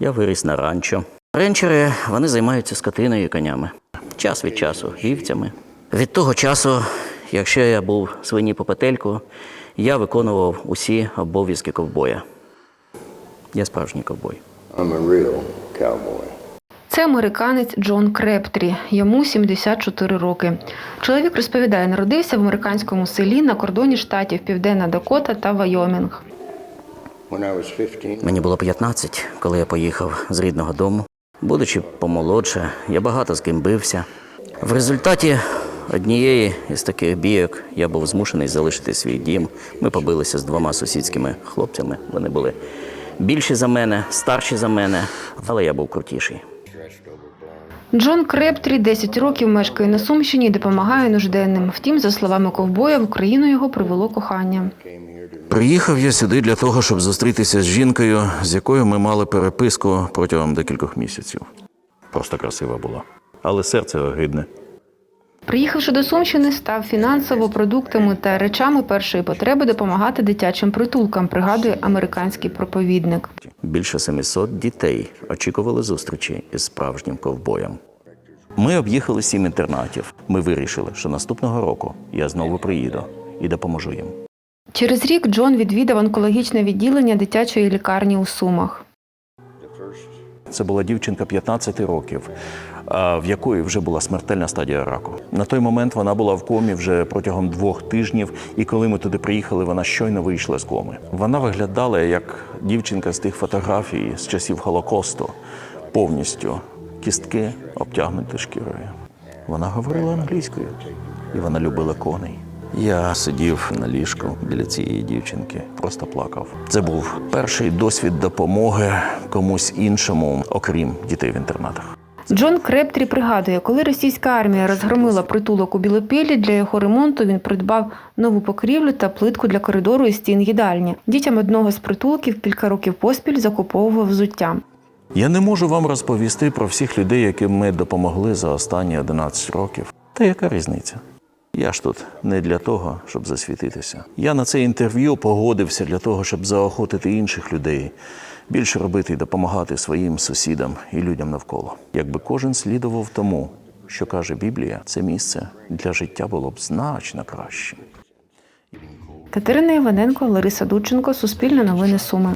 Я виріс на ранчо. Ренчери вони займаються скотиною і конями. Час від часу вівцями. Від того часу, якщо я був свині по петельку, я виконував усі обов'язки ковбоя. Я справжній ковбой. I'm a real cowboy. Це американець Джон Крептрі. Йому 74 роки. Чоловік розповідає, народився в американському селі на кордоні штатів Південна Дакота та Вайомінг. Мені було 15, коли я поїхав з рідного дому. Будучи помолодше, я багато з ким бився. В результаті однієї із таких бійок я був змушений залишити свій дім. Ми побилися з двома сусідськими хлопцями. Вони були більші за мене, старші за мене, але я був крутіший. Джон Крептрі 10 років мешкає на Сумщині і допомагає нужденним. Втім, за словами ковбоя, в Україну його привело кохання. Приїхав я сюди для того, щоб зустрітися з жінкою, з якою ми мали переписку протягом декількох місяців. Просто красива була. Але серце огидне. Приїхавши до Сумщини, став фінансово, продуктами та речами першої потреби допомагати дитячим притулкам, пригадує американський проповідник. Більше 700 дітей очікували зустрічі із справжнім ковбоєм. Ми об'їхали сім інтернатів. Ми вирішили, що наступного року я знову приїду і допоможу їм. Через рік Джон відвідав онкологічне відділення дитячої лікарні у Сумах. Це була дівчинка 15 років, в якої вже була смертельна стадія раку. На той момент вона була в комі вже протягом двох тижнів, і коли ми туди приїхали, вона щойно вийшла з коми. Вона виглядала як дівчинка з тих фотографій з часів Холокосту, повністю кістки обтягнуті шкірою. Вона говорила англійською, і вона любила коней. Я сидів на ліжку біля цієї дівчинки, просто плакав. Це був перший досвід допомоги комусь іншому, окрім дітей в інтернатах. Джон Крептрі пригадує, коли російська армія розгромила притулок у Білопіллі, для його ремонту він придбав нову покрівлю та плитку для коридору і стін їдальні. Дітям одного з притулків кілька років поспіль закуповував взуття. Я не можу вам розповісти про всіх людей, яким ми допомогли за останні 11 років. Та яка різниця? Я ж тут не для того, щоб засвітитися. Я на це інтерв'ю погодився для того, щоб заохотити інших людей більше робити і допомагати своїм сусідам і людям навколо. Якби кожен слідував тому, що каже Біблія, це місце для життя було б значно краще. Катерина Іваненко, Лариса Дудченко, Суспільне новини Суми.